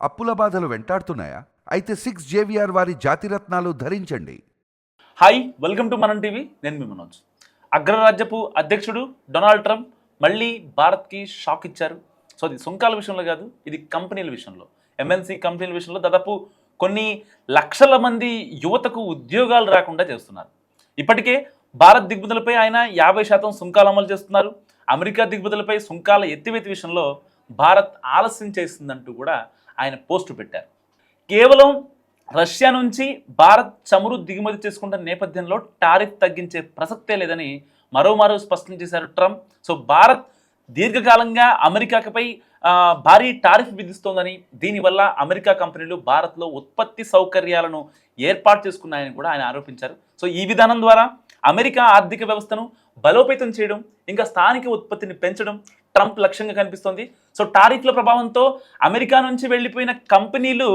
అప్పుల బాధలు వెంటాడుతున్నాయా? అయితే సిక్స్ జేవిఆర్ వారి జాతిరత్నాలు ధరించండి. Hi welcome to Manam TV. నేను మీ మనోజ్. అగ్రరాజ్యపు అధ్యక్షుడు డొనాల్డ్ ట్రంప్ మళ్ళీ భారత్కి షాక్ ఇచ్చారు. సో అది సుంకాల విషయంలో కాదు ఇది కంపెనీల విషయంలో. ఎంఎన్సీ కంపెనీల విషయంలో దాదాపు కొన్ని లక్షల మంది యువతకు ఉద్యోగాలు రాకుండా చేస్తున్నారు. ఇప్పటికే భారత్ దిగుమతులపై ఆయన యాభై శాతం సుంకాలు అమలు చేస్తున్నారు. అమెరికా దిగుమతులపై సుంకాల ఎత్తివేత విషయంలో భారత్ ఆలస్యం చేసిందంటూ కూడా ఆయన పోస్టు పెట్టారు. కేవలం రష్యా నుంచి భారత్ చమురు దిగుమతి చేసుకుంటున్న నేపథ్యంలో టారిఫ్ తగ్గించే ప్రసక్తే లేదని మరోమారో స్పష్టం చేశారు ట్రంప్. సో భారత్ దీర్ఘకాలంగా అమెరికాపై భారీ టారిఫ్ విధిస్తోందని దీనివల్ల అమెరికా కంపెనీలు భారత్లో ఉత్పత్తి సౌకర్యాలను ఏర్పాటు చేసుకున్నాయని కూడా ఆయన ఆరోపించారు. సో ఈ విధానం ద్వారా అమెరికా ఆర్థిక వ్యవస్థను బలోపేతం చేయడం ఇంకా స్థానిక ఉత్పత్తిని పెంచడం ట్రంప్ లక్ష్యంగా కనిపిస్తోంది. సో టారిఫ్ల ప్రభావంతో అమెరికా నుంచి వెళ్ళిపోయిన కంపెనీలు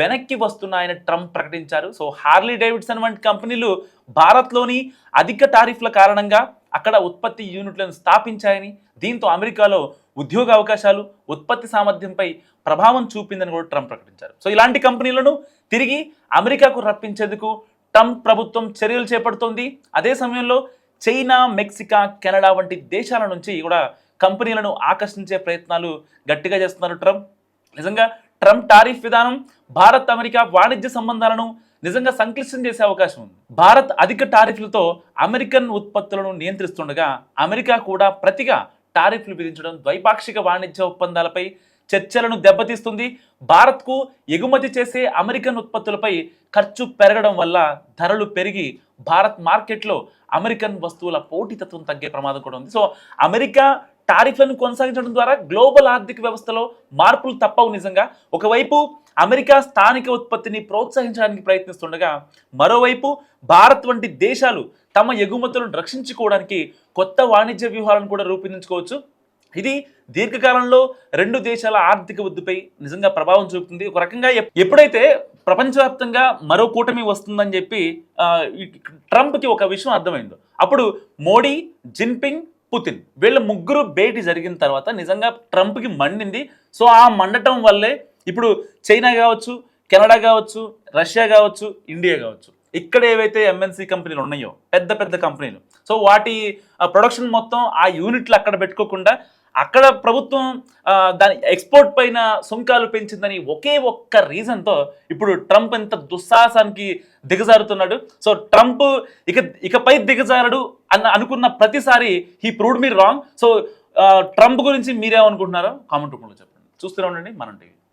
వెనక్కి వస్తున్నాయని ట్రంప్ ప్రకటించారు. సో హార్లీ డేవిడ్సన్ వంటి కంపెనీలు భారత్లోని అధిక టారిఫ్ల కారణంగా అక్కడ ఉత్పత్తి యూనిట్లను స్థాపించాయని దీంతో అమెరికాలో ఉద్యోగ అవకాశాలు ఉత్పత్తి సామర్థ్యంపై ప్రభావం చూపిందని కూడా ట్రంప్ ప్రకటించారు. సో ఇలాంటి కంపెనీలను తిరిగి అమెరికాకు రప్పించేందుకు ట్రంప్ ప్రభుత్వం చర్యలు చేపడుతోంది. అదే సమయంలో చైనా మెక్సికా కెనడా వంటి దేశాల నుంచి కూడా కంపెనీలను ఆకర్షించే ప్రయత్నాలు గట్టిగా చేస్తున్నారు ట్రంప్. నిజంగా ట్రంప్ టారిఫ్ విధానం భారత్ అమెరికా వాణిజ్య సంబంధాలను నిజంగా సంక్లిష్టం చేసే అవకాశం ఉంది. భారత్ అధిక టారిఫ్లతో అమెరికన్ ఉత్పత్తులను నియంత్రిస్తుండగా అమెరికా కూడా ప్రతిగా టారిఫ్లు విధించడం ద్వైపాక్షిక వాణిజ్య ఒప్పందాలపై చర్చలను దెబ్బతీస్తుంది. భారత్కు ఎగుమతి చేసే అమెరికన్ ఉత్పత్తులపై ఖర్చు పెరగడం వల్ల ధరలు పెరిగి భారత్ మార్కెట్లో అమెరికన్ వస్తువుల పోటీతత్వం తగ్గే ప్రమాదం కూడా ఉంది. సో అమెరికా టారిఫ్లను కొనసాగించడం ద్వారా గ్లోబల్ ఆర్థిక వ్యవస్థలో మార్పులు తప్పవు నిజంగా. ఒకవైపు అమెరికా స్థానిక ఉత్పత్తిని ప్రోత్సహించడానికి ప్రయత్నిస్తుండగా మరోవైపు భారత్ వంటి దేశాలు తమ ఎగుమతులను రక్షించుకోవడానికి కొత్త వాణిజ్య వ్యూహాలను కూడా రూపొందించుకోవచ్చు. ఇది దీర్ఘకాలంలో రెండు దేశాల ఆర్థిక వృద్ధిపై నిజంగా ప్రభావం చూపుతుంది. ఒక రకంగా ఎప్పుడైతే ప్రపంచవ్యాప్తంగా మరో కూటమి వస్తుందని చెప్పి ట్రంప్కి ఒక విషయం అర్థమైందో. అప్పుడు మోడీ జిన్పింగ్ పుతిన్ వీళ్ళ ముగ్గురు భేటీ జరిగిన తర్వాత నిజంగా ట్రంప్కి మండింది. సో ఆ మండటం వల్లే ఇప్పుడు చైనా కావచ్చు కెనడా కావచ్చు రష్యా కావచ్చు ఇండియా కావచ్చు ఇక్కడ ఏవైతే ఎంఎన్సీ కంపెనీలు ఉన్నాయో పెద్ద పెద్ద కంపెనీలు. సో వాటి ప్రొడక్షన్ మొత్తం ఆ యూనిట్లు అక్కడ పెట్టుకోకుండా అక్కడ ప్రభుత్వం దాని ఎక్స్పోర్ట్ పైన సుంకాలు పెంచిందని ఒకే ఒక్క రీజన్తో ఇప్పుడు ట్రంప్ ఎంత దుస్సాహసానికి దిగజారుతున్నాడు. సో ట్రంప్ ఇక ఇకపై దిగజారడు అన్న అనుకున్న ప్రతిసారి he proved me wrong so Trump గురించి మీరేమనుకుంటున్నారో కామెంట్ రూపంలో చెప్పండి. చూస్తూనే ఉండండి మనం టీవీ.